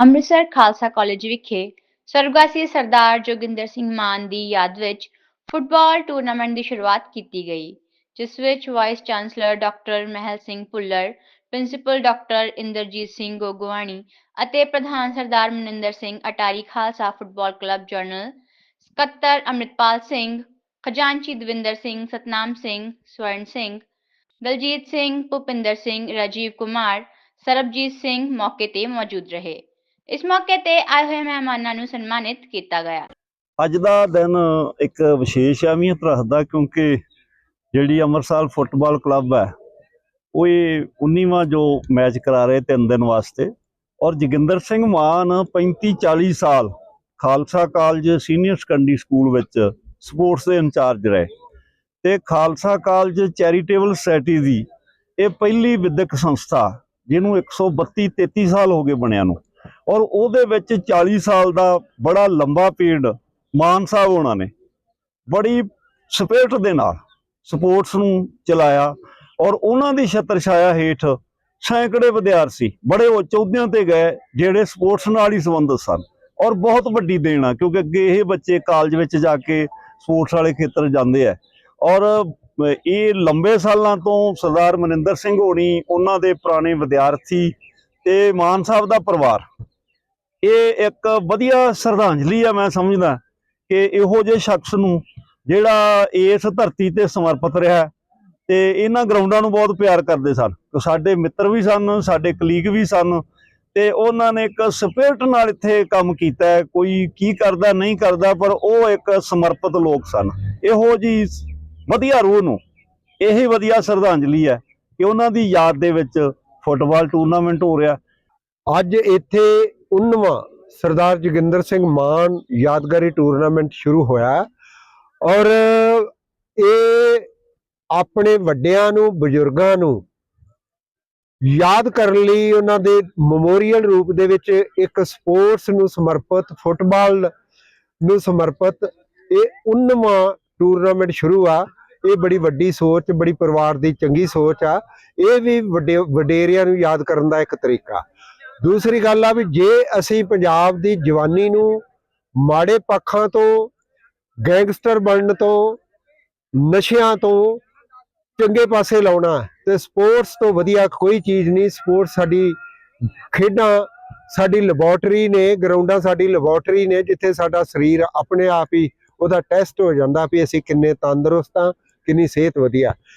Amritsar Khalsa college ਵਿਖੇ ਸਰਵਗਾਸੀ ਸਰਦਾਰ ਜੋਗਿੰਦਰ ਸਿੰਘ ਮਾਨ ਦੀ ਯਾਦ ਵਿੱਚ ਫੁੱਟਬਾਲ ਟੂਰਨਾਮੈਂਟ ਦੀ ਸ਼ੁਰੂਆਤ ਕੀਤੀ ਗਈ, ਜਿਸ ਵਿੱਚ vice chancellor doctor Mahal Singh Bhullar, principal doctor Inderjit Singh Gogwani ਅਤੇ ਪ੍ਰਧਾਨ Sardar Maninder Singh Attari Khalsa football club general ਸਕੱਤਰ ਅੰਮ੍ਰਿਤਪਾਲ ਸਿੰਘ, ਖਜ਼ਾਨਚੀ ਦਵਿੰਦਰ ਸਿੰਘ, ਸਤਨਾਮ ਸਿੰਘ, ਸਵਰਨ ਸਿੰਘ, ਦਲਜੀਤ ਸਿੰਘ, ਭੁਪਿੰਦਰ ਸਿੰਘ, ਰਾਜੀਵ ਕੁਮਾਰ, ਸਰਬਜੀਤ ਸਿੰਘ ਮੌਕੇ ਤੇ ਮੌਜੂਦ ਰਹੇ। ਇਸ ਮੌਕੇ ਤੇ ਆਏ ਹੋਏ ਮਹਿਮਾਨਾਂ ਨੂੰ ਸਨਮਾਨਿਤ ਕੀਤਾ ਗਿਆ। ਅੱਜ ਦਾ ਦਿਨ ਇੱਕ ਵਿਸ਼ੇਸ਼ ਅਹਿਮੀਅਤ ਰੱਖਦਾ ਕਿਉਂਕਿ ਜਿਹੜੀ ਅੰਮ੍ਰਿਤਸਰ ਫੁੱਟਬਾਲ ਕਲੱਬ ਹੈ, ਉਹ ਇਹ 19ਵਾਂ ਜੋ ਮੈਚ ਕਰਾ ਰਹੇ ਤਿੰਨ ਦਿਨ ਵਾਸਤੇ। ਔਰ ਜੋਗਿੰਦਰ ਸਿੰਘ ਮਾਨ 35 40 ਸਾਲ Khalsa college senior secondary school ਵਿੱਚ ਸਪੋਰਟਸ ਦੇ ਇੰਚਾਰਜ ਰਹੇ ਤੇ ਖਾਲਸਾ ਕਾਲਜ ਚੈਰੀਟੇਬਲ ਸੁਸਾਇਟੀ ਦੀ ਇਹ ਪਹਿਲੀ ਵਿਦਿਅਕ ਸੰਸਥਾ, ਜਿਹਨੂੰ 132 33 ਸਾਲ ਹੋ ਗਏ ਬਣਿਆ ਨੂੰ। ਔਰ ਉਹਦੇ ਵਿੱਚ 40 ਸਾਲ ਦਾ ਬੜਾ ਲੰਬਾ ਪੀਰੀਅਡ ਮਾਨ ਸਾਹਿਬ ਉਹਨਾਂ ਨੇ। ਬੜੀ ਸਪਿਰਟ ਦੇ ਨਾਲ ਸਪੋਰਟਸ ਨੂੰ ਚਲਾਇਆ ਔਰ ਉਹਨਾਂ ਦੀ ਛਤਰ ਛਾਇਆ ਹੇਠ ਸੈਂਕੜੇ ਵਿਦਿਆਰਥੀ ਬੜੇ ਉੱਚ ਅਹੁਦਿਆਂ ਤੇ ਗਏ ਜਿਹੜੇ ਸਪੋਰਟਸ ਨਾਲ ਹੀ ਸੰਬੰਧਿਤ ਸਨ ਔਰ ਬਹੁਤ ਵੱਡੀ ਦੇਣ ਆ ਕਿਉਂਕਿ ਅੱਗੇ ਇਹ ਬੱਚੇ ਕਾਲਜ ਵਿੱਚ ਜਾ ਕੇ ਸਪੋਰਟਸ ਵਾਲੇ ਖੇਤਰ ਜਾਂਦੇ ਆ। ਔਰ ਇਹ ਲੰਬੇ ਸਾਲਾਂ ਤੋਂ ਸਰਦਾਰ ਮਨਿੰਦਰ ਸਿੰਘ ਹੋਣੀ, ਉਹਨਾਂ ਦੇ ਪੁਰਾਣੇ ਵਿਦਿਆਰਥੀ ਤੇ ਮਾਨ ਸਾਹਿਬ ਦਾ ਪਰਿਵਾਰ ਇਹ ਇੱਕ ਵਧੀਆ ਸ਼ਰਧਾਂਜਲੀ ਆ ਮੈਂ ਸਮਝਦਾ ਕਿ ਇਹੋ ਜਿਹੇ ਸ਼ਖਸ ਨੂੰ ਜਿਹੜਾ ਇਸ ਧਰਤੀ ਤੇ ਸਮਰਪਿਤ ਰਿਹਾ ਤੇ ਇਹਨਾਂ ਗਰਾਊਂਡਾਂ ਨੂੰ ਬਹੁਤ ਪਿਆਰ ਕਰਦੇ ਸਨ। ਸਾਡੇ ਮਿੱਤਰ ਵੀ ਸਨ, ਸਾਡੇ ਕਲੀਗ ਵੀ ਸਨ ਤੇ ਉਹਨਾਂ ਨੇ ਇੱਕ ਸਪਿਰਟ ਨਾਲ ਇੱਥੇ ਕੰਮ ਕੀਤਾ ਕੋਈ ਕੀ ਕਰਦਾ, ਨਹੀਂ ਕਰਦਾ, ਪਰ ਉਹ ਇੱਕ ਸਮਰਪਿਤ ਲੋਕ ਸਨ। ਇਹੋ ਜੀ ਵਧੀਆ ਰੂਹ ਨੂੰ, ਇਹੀ ਵਧੀਆ ਸ਼ਰਧਾਂਜਲੀ ਹੈ ਕਿ ਉਹਨਾਂ ਦੀ ਯਾਦ ਦੇ ਵਿੱਚ ਫੁੱਟਬਾਲ ਟੂਰਨਾਮੈਂਟ ਹੋ ਰਿਹਾ। ਅੱਜ ਇੱਥੇ 19ਵਾਂ ਸਰਦਾਰ ਜੋਗਿੰਦਰ ਸਿੰਘ ਮਾਨ ਯਾਦਗਾਰੀ ਟੂਰਨਾਮੈਂਟ ਸ਼ੁਰੂ ਹੋਇਆ ਔਰ ਇਹ ਆਪਣੇ ਵੱਡਿਆਂ ਨੂੰ, ਬਜ਼ੁਰਗਾਂ ਨੂੰ ਯਾਦ ਕਰਨ ਲਈ ਉਹਨਾਂ ਦੇ ਮੈਮੋਰੀਅਲ ਰੂਪ ਦੇ ਵਿੱਚ ਇੱਕ ਸਪੋਰਟਸ ਨੂੰ ਸਮਰਪਿਤ, ਫੁੱਟਬਾਲ ਨੂੰ ਸਮਰਪਿਤ ਇਹ 19ਵਾਂ ਟੂਰਨਾਮੈਂਟ ਸ਼ੁਰੂ ਆ। ਇਹ ਬੜੀ ਵੱਡੀ ਸੋਚ, ਬੜੀ ਪਰਿਵਾਰ ਦੀ ਚੰਗੀ ਸੋਚ ਆ। ਇਹ ਵੀ ਵੱਡੇ, ਵਡੇਰਿਆਂ ਨੂੰ ਯਾਦ ਕਰਨ ਦਾ ਇੱਕ ਤਰੀਕਾ। ਦੂਸਰੀ ਗੱਲ ਆ ਵੀ ਜੇ ਅਸੀਂ ਪੰਜਾਬ ਦੀ ਜਵਾਨੀ ਨੂੰ ਮਾੜੇ ਪੱਖਾਂ ਤੋਂ, ਗੈਂਗਸਟਰ ਬਣਨ ਤੋਂ, ਨਸ਼ਿਆਂ ਤੋਂ ਚੰਗੇ ਪਾਸੇ ਲਾਉਣਾ ਹੈ ਤੇ ਸਪੋਰਟਸ ਤੋਂ ਵਧੀਆ ਕੋਈ ਚੀਜ਼ ਨਹੀਂ, ਸਪੋਰਟਸ ਸਾਡੀ ਖੇਡਾਂ, ਸਾਡੀ ਲੈਬੋਰਟਰੀ ਨੇ, ਗਰਾਊਂਡਾਂ ਸਾਡੀ ਲੈਬੋਰਟਰੀ ਨੇ, ਜਿੱਥੇ ਸਾਡਾ ਸਰੀਰ ਆਪਣੇ ਆਪ ਹੀ ਉਹਦਾ ਟੈਸਟ ਹੋ ਜਾਂਦਾ ਵੀ ਅਸੀਂ ਕਿੰਨੇ ਤੰਦਰੁਸਤ ਹਾਂ, ਕਿੰਨੀ ਸਿਹਤ ਵਧੀਆ।